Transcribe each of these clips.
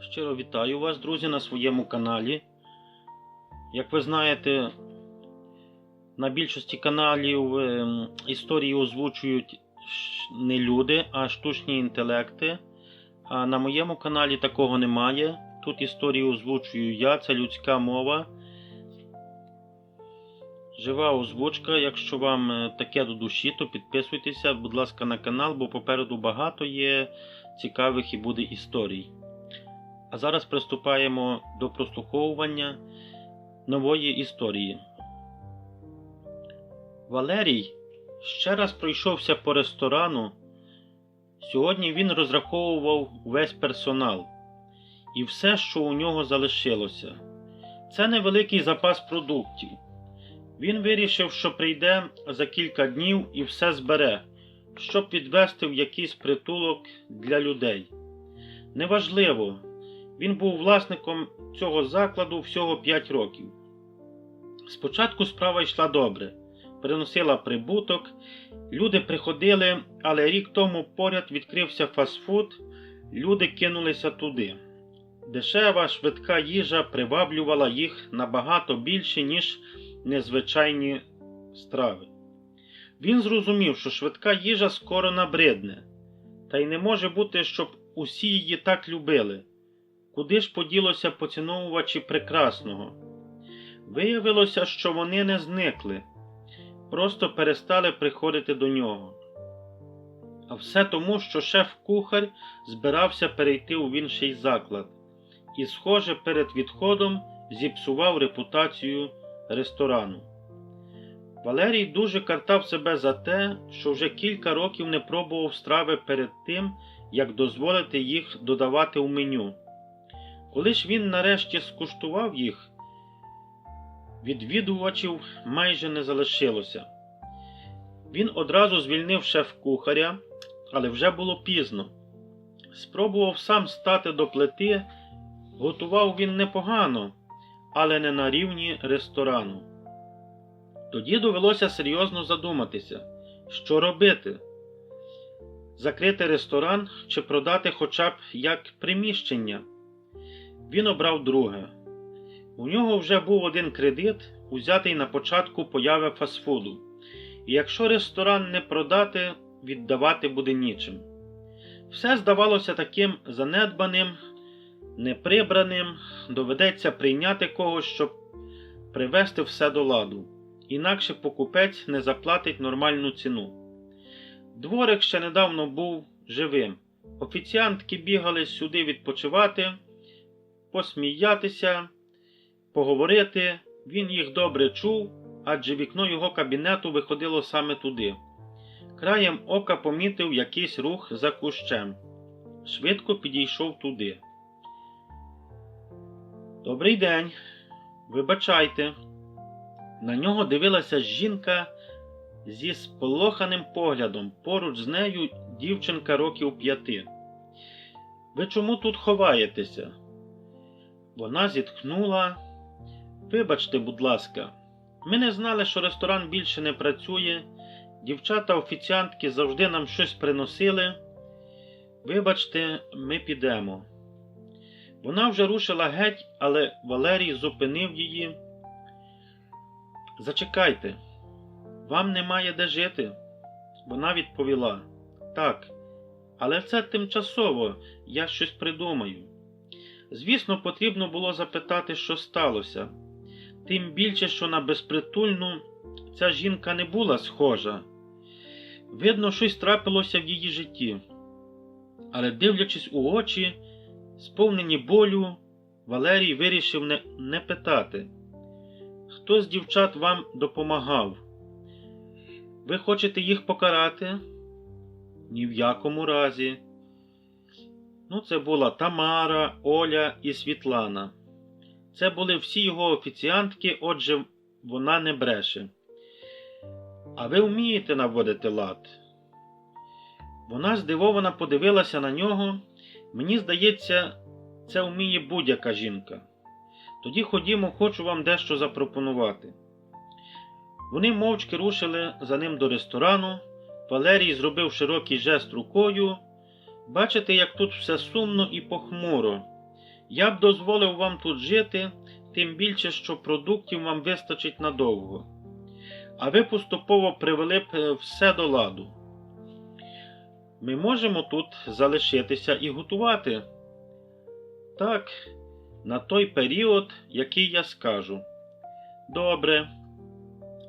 Щиро вітаю вас, друзі, на своєму каналі. Як ви знаєте, на більшості каналів ем, історії озвучують не люди, а штучні інтелекти. А на моєму каналі такого немає. Тут історії озвучую я, це людська мова. Жива озвучка. Якщо вам е, таке до душі, то підписуйтеся, будь ласка, на канал, бо попереду багато є цікавих і буде історій. А зараз приступаємо до прослуховування нової історії. Валерій ще раз пройшовся по ресторану. Сьогодні він розраховував весь персонал і все, що у нього залишилося. Це невеликий запас продуктів. Він вирішив, що прийде за кілька днів і все збере, щоб відвести в якийсь притулок для людей. Неважливо, він був власником цього закладу всього 5 років. Спочатку справа йшла добре, приносила прибуток, люди приходили, але рік тому поряд відкрився фастфуд, люди кинулися туди. Дешева, швидка їжа приваблювала їх набагато більше, ніж незвичайні страви. Він зрозумів, що швидка їжа скоро набридне, та й не може бути, щоб усі її так любили. Куди ж поділося поціновувачі прекрасного? Виявилося, що вони не зникли, просто перестали приходити до нього. А все тому, що шеф-кухар збирався перейти у інший заклад і, схоже, перед відходом зіпсував репутацію ресторану. Валерій дуже картав себе за те, що вже кілька років не пробував страви перед тим, як дозволити їх додавати у меню. Коли ж він нарешті скуштував їх, відвідувачів майже не залишилося. Він одразу звільнив шеф-кухаря, але вже було пізно. Спробував сам стати до плити, готував він непогано, але не на рівні ресторану. Тоді довелося серйозно задуматися, що робити закрити ресторан чи продати хоча б як приміщення. Він обрав друге. У нього вже був один кредит, узятий на початку появи фастфуду. І якщо ресторан не продати, віддавати буде нічим. Все здавалося таким занедбаним, неприбраним, доведеться прийняти когось, щоб привести все до ладу. Інакше покупець не заплатить нормальну ціну. Дворик ще недавно був живим. Офіціантки бігали сюди відпочивати, посміятися, поговорити. Він їх добре чув, адже вікно його кабінету виходило саме туди. Краєм ока помітив якийсь рух за кущем. Швидко підійшов туди. Добрий день. Вибачайте. На нього дивилася жінка зі сполоханим поглядом. Поруч з нею дівчинка років п'яти. Ви чому тут ховаєтеся? Вона зітхнула. Вибачте, будь ласка, ми не знали, що ресторан більше не працює. Дівчата-офіціантки завжди нам щось приносили. Вибачте, ми підемо. Вона вже рушила геть, але Валерій зупинив її. Зачекайте, вам немає де жити? Вона відповіла Так, але це тимчасово, я щось придумаю. Звісно, потрібно було запитати, що сталося. Тим більше, що на безпритульну ця жінка не була схожа. Видно, щось трапилося в її житті. Але, дивлячись у очі, сповнені болю, Валерій вирішив не, не питати. Хто з дівчат вам допомагав? Ви хочете їх покарати? Ні в якому разі. Ну, це була Тамара, Оля і Світлана. Це були всі його офіціантки, отже, вона не бреше. А ви вмієте наводити лад? Вона здивовано подивилася на нього. Мені здається, це вміє будь-яка жінка. Тоді ходімо, хочу вам дещо запропонувати. Вони мовчки рушили за ним до ресторану. Валерій зробив широкий жест рукою. Бачите, як тут все сумно і похмуро. Я б дозволив вам тут жити, тим більше, що продуктів вам вистачить надовго. А ви поступово привели б е, все до ладу. Ми можемо тут залишитися і готувати. Так, на той період, який я скажу. Добре.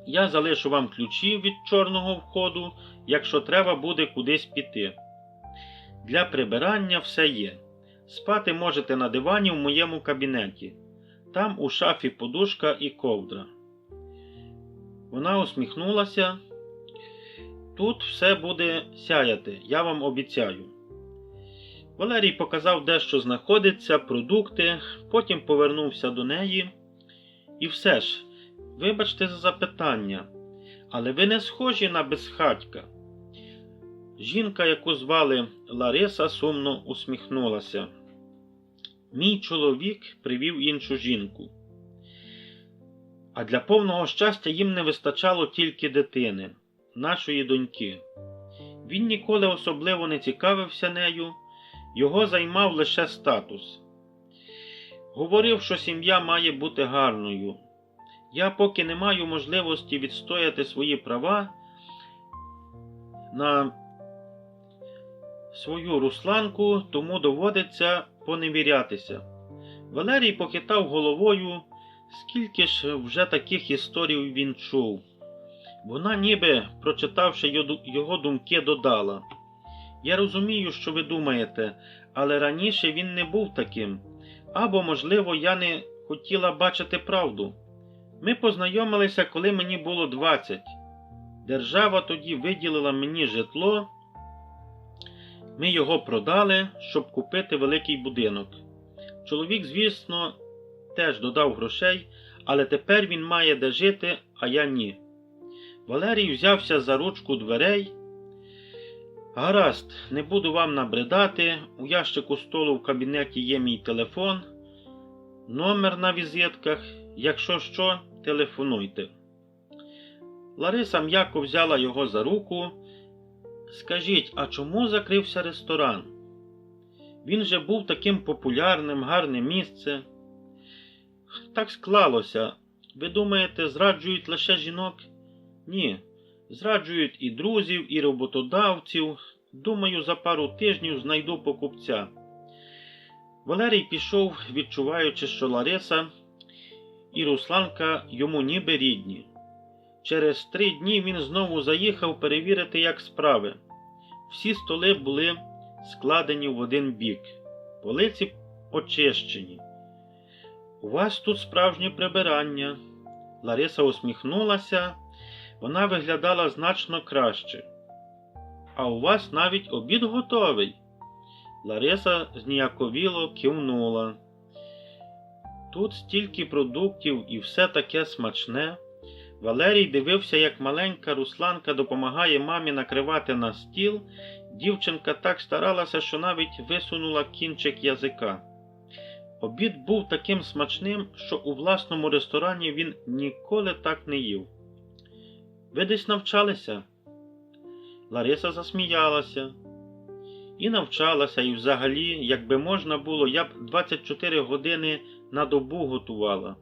Я залишу вам ключі від чорного входу, якщо треба буде кудись піти. Для прибирання все є. Спати можете на дивані в моєму кабінеті. Там у шафі подушка і ковдра. Вона усміхнулася. Тут все буде сяяти, я вам обіцяю. Валерій показав, де що знаходиться, продукти, потім повернувся до неї. І все ж, вибачте за запитання, але ви не схожі на безхатька. Жінка, яку звали Лариса, сумно усміхнулася. Мій чоловік привів іншу жінку. А для повного щастя їм не вистачало тільки дитини, нашої доньки. Він ніколи особливо не цікавився нею, його займав лише статус. Говорив, що сім'я має бути гарною. Я поки не маю можливості відстояти свої права на свою русланку, тому доводиться поневірятися. Валерій похитав головою, скільки ж вже таких історій він чув. Вона, ніби, прочитавши його- думки, додала: Я розумію, що ви думаєте, але раніше він не був таким. Або, можливо, я не хотіла бачити правду. Ми познайомилися, коли мені було 20. Держава тоді виділила мені житло. Ми його продали, щоб купити великий будинок. Чоловік, звісно, теж додав грошей, але тепер він має де жити, а я ні. Валерій взявся за ручку дверей. Гаразд, не буду вам набридати. У ящику столу в кабінеті є мій телефон, номер на візитках. Якщо що, телефонуйте. Лариса м'яко взяла його за руку. Скажіть, а чому закрився ресторан? Він же був таким популярним, гарне місце. Так склалося. Ви думаєте, зраджують лише жінок? Ні. Зраджують і друзів, і роботодавців. Думаю, за пару тижнів знайду покупця. Валерій пішов, відчуваючи, що Лариса і Русланка йому ніби рідні. Через три дні він знову заїхав перевірити, як справи. Всі столи були складені в один бік, полиці очищені. У вас тут справжнє прибирання. Лариса усміхнулася, вона виглядала значно краще. А у вас навіть обід готовий. Лариса зніяковіло кивнула. Тут стільки продуктів і все таке смачне. Валерій дивився, як маленька Русланка допомагає мамі накривати на стіл. Дівчинка так старалася, що навіть висунула кінчик язика. Обід був таким смачним, що у власному ресторані він ніколи так не їв. Ви десь навчалися? Лариса засміялася. І навчалася, і взагалі, якби можна було, я б 24 години на добу готувала.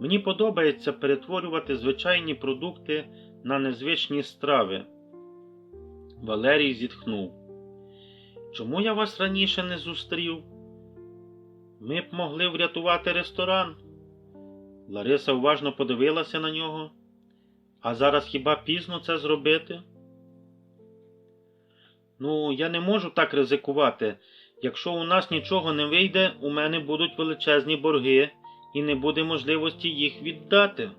Мені подобається перетворювати звичайні продукти на незвичні страви. Валерій зітхнув. Чому я вас раніше не зустрів? Ми б могли врятувати ресторан. Лариса уважно подивилася на нього. А зараз хіба пізно це зробити? Ну, я не можу так ризикувати. Якщо у нас нічого не вийде, у мене будуть величезні борги і не буде можливості їх віддати.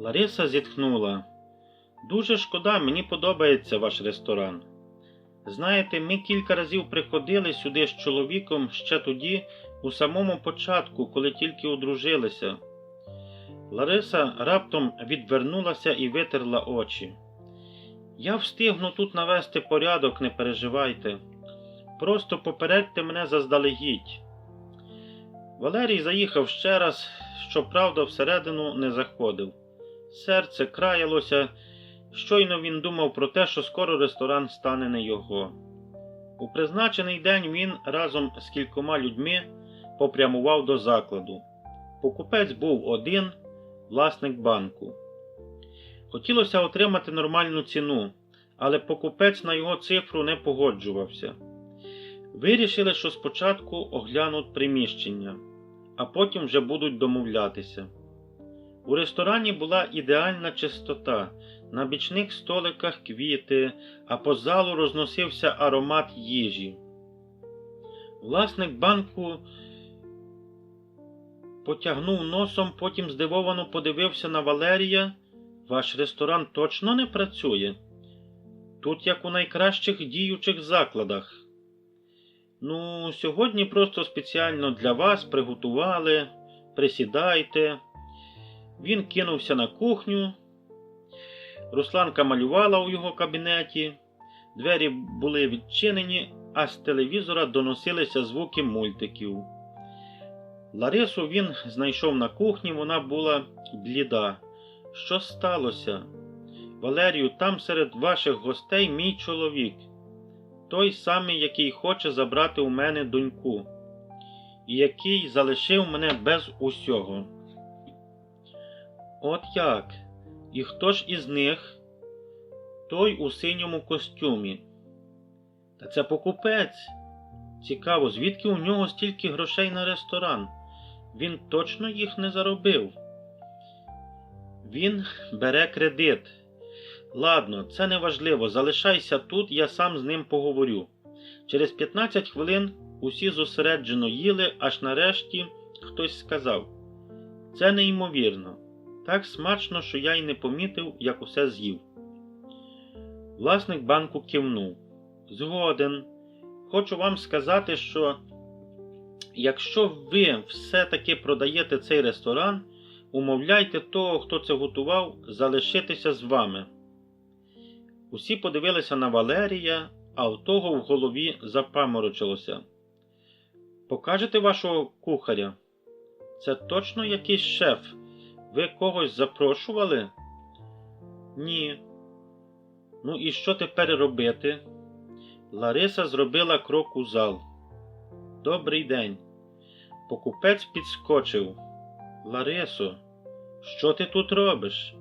Лариса зітхнула. Дуже шкода, мені подобається ваш ресторан. Знаєте, ми кілька разів приходили сюди з чоловіком ще тоді, у самому початку, коли тільки одружилися. Лариса раптом відвернулася і витерла очі. Я встигну тут навести порядок, не переживайте. Просто попередьте мене заздалегідь. Валерій заїхав ще раз, щоправда, всередину не заходив. Серце краялося, щойно він думав про те, що скоро ресторан стане не його. У призначений день він разом з кількома людьми попрямував до закладу. Покупець був один, власник банку. Хотілося отримати нормальну ціну, але покупець на його цифру не погоджувався. Вирішили, що спочатку оглянуть приміщення, а потім вже будуть домовлятися. У ресторані була ідеальна чистота, на бічних столиках квіти, а по залу розносився аромат їжі. Власник банку потягнув носом, потім здивовано подивився на Валерія. Ваш ресторан точно не працює? Тут як у найкращих діючих закладах. Ну, сьогодні просто спеціально для вас приготували. Присідайте. Він кинувся на кухню. Русланка малювала у його кабінеті. Двері були відчинені, а з телевізора доносилися звуки мультиків. Ларису він знайшов на кухні, вона була бліда. Що сталося? Валерію, там серед ваших гостей мій чоловік, той самий, який хоче забрати у мене доньку, і який залишив мене без усього. От як? І хто ж із них? Той у синьому костюмі. Та це покупець. Цікаво, звідки у нього стільки грошей на ресторан? Він точно їх не заробив. Він бере кредит. Ладно, це не важливо. Залишайся тут, я сам з ним поговорю. Через 15 хвилин усі зосереджено їли, аж нарешті хтось сказав: Це неймовірно. Так смачно, що я й не помітив, як усе з'їв. Власник банку кивнув. Згоден. Хочу вам сказати, що якщо ви все-таки продаєте цей ресторан, умовляйте того, хто це готував, залишитися з вами. Усі подивилися на Валерія, а у того в голові запаморочилося. Покажете вашого кухаря? Це точно якийсь шеф. Ви когось запрошували? Ні. Ну і що тепер робити? Лариса зробила крок у зал. Добрий день. Покупець підскочив. Ларисо, що ти тут робиш?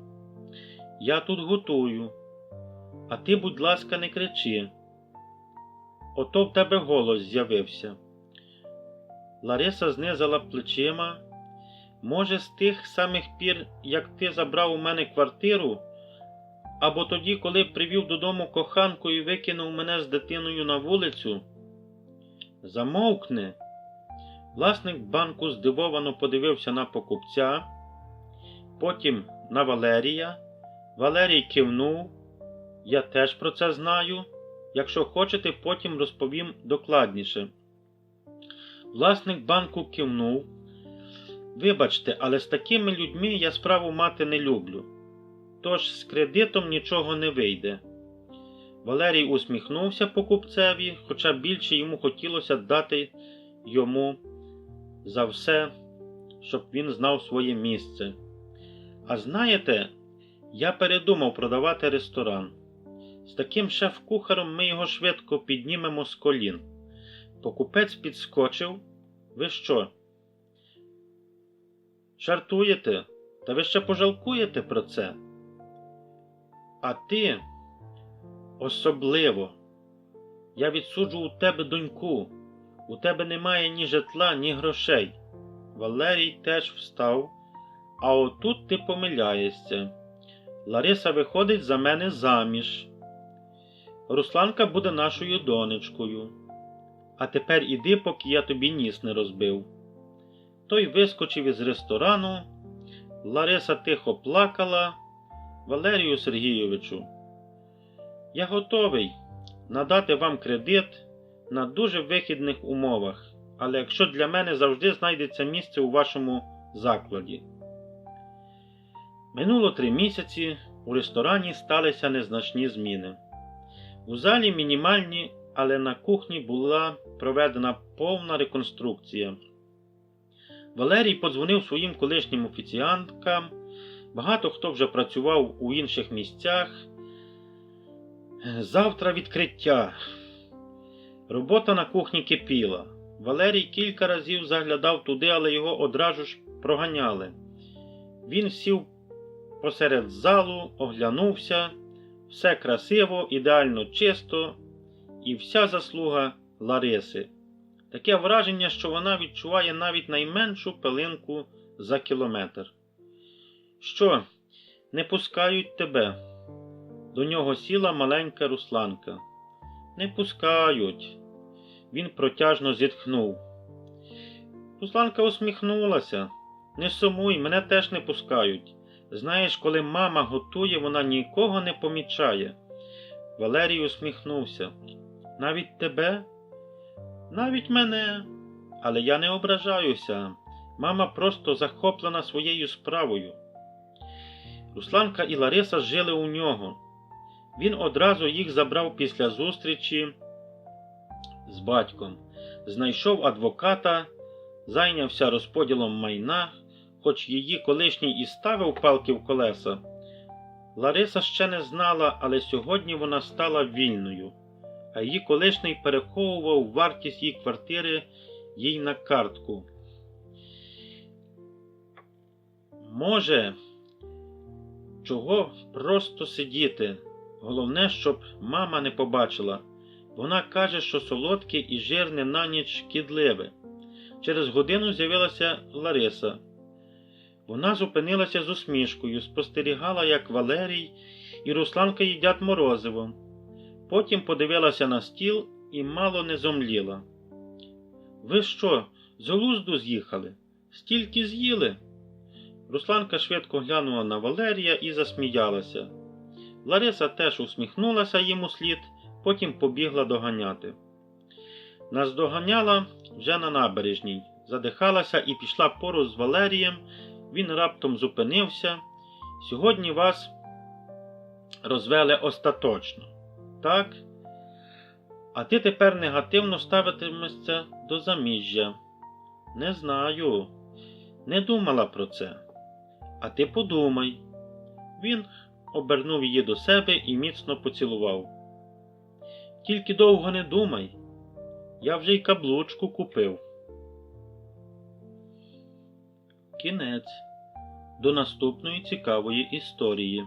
Я тут готую. А ти, будь ласка, не кричи. Ото в тебе голос з'явився. Лариса знизала плечима. Може, з тих самих пір, як ти забрав у мене квартиру, або тоді, коли привів додому коханку і викинув мене з дитиною на вулицю? Замовкни. Власник банку здивовано подивився на покупця, потім на Валерія. Валерій кивнув. Я теж про це знаю. Якщо хочете, потім розповім докладніше. Власник банку кивнув. Вибачте, але з такими людьми я справу мати не люблю. Тож з кредитом нічого не вийде. Валерій усміхнувся покупцеві, хоча більше йому хотілося дати йому за все, щоб він знав своє місце. А знаєте, я передумав продавати ресторан. З таким шеф-кухарем ми його швидко піднімемо з колін. Покупець підскочив. Ви що? Жартуєте? Та ви ще пожалкуєте про це? А ти особливо. Я відсуджу у тебе доньку. У тебе немає ні житла, ні грошей. Валерій теж встав, а отут ти помиляєшся. Лариса виходить за мене заміж. Русланка буде нашою донечкою. А тепер іди, поки я тобі ніс не розбив. Той вискочив із ресторану. Лариса тихо плакала. Валерію Сергійовичу, я готовий надати вам кредит на дуже вихідних умовах, але якщо для мене завжди знайдеться місце у вашому закладі. Минуло три місяці у ресторані сталися незначні зміни. У залі мінімальні, але на кухні була проведена повна реконструкція. Валерій подзвонив своїм колишнім офіціанткам. Багато хто вже працював у інших місцях. Завтра відкриття. Робота на кухні кипіла. Валерій кілька разів заглядав туди, але його одразу ж проганяли. Він сів посеред залу, оглянувся, все красиво, ідеально чисто, і вся заслуга Лариси. Таке враження, що вона відчуває навіть найменшу пилинку за кілометр. Що, не пускають тебе? До нього сіла маленька русланка. Не пускають. Він протяжно зітхнув. Русланка усміхнулася. Не сумуй, мене теж не пускають. Знаєш, коли мама готує, вона нікого не помічає. Валерій усміхнувся. Навіть тебе? Навіть мене. Але я не ображаюся. Мама просто захоплена своєю справою. Русланка і Лариса жили у нього. Він одразу їх забрав після зустрічі з батьком, знайшов адвоката, зайнявся розподілом майна, хоч її колишній і ставив палки в колеса. Лариса ще не знала, але сьогодні вона стала вільною, а її колишній переховував вартість її квартири їй на картку. Може, чого просто сидіти? Головне, щоб мама не побачила. Вона каже, що солодке і жирне на ніч шкідливе. Через годину з'явилася Лариса. Вона зупинилася з усмішкою, спостерігала, як Валерій і Русланка їдять морозиво. Потім подивилася на стіл і мало не зомліла. Ви що, з глузду з'їхали? Стільки з'їли? Русланка швидко глянула на Валерія і засміялася. Лариса теж усміхнулася йому слід, потім побігла доганяти. Наздоганяла вже на набережній, задихалася і пішла поруч з Валерієм. Він раптом зупинився. Сьогодні вас розвели остаточно. Так? А ти тепер негативно ставитимешся до заміжжя. Не знаю. Не думала про це. А ти подумай. Він обернув її до себе і міцно поцілував. Тільки довго не думай. Я вже й каблучку купив. Кінець. До наступної цікавої історії.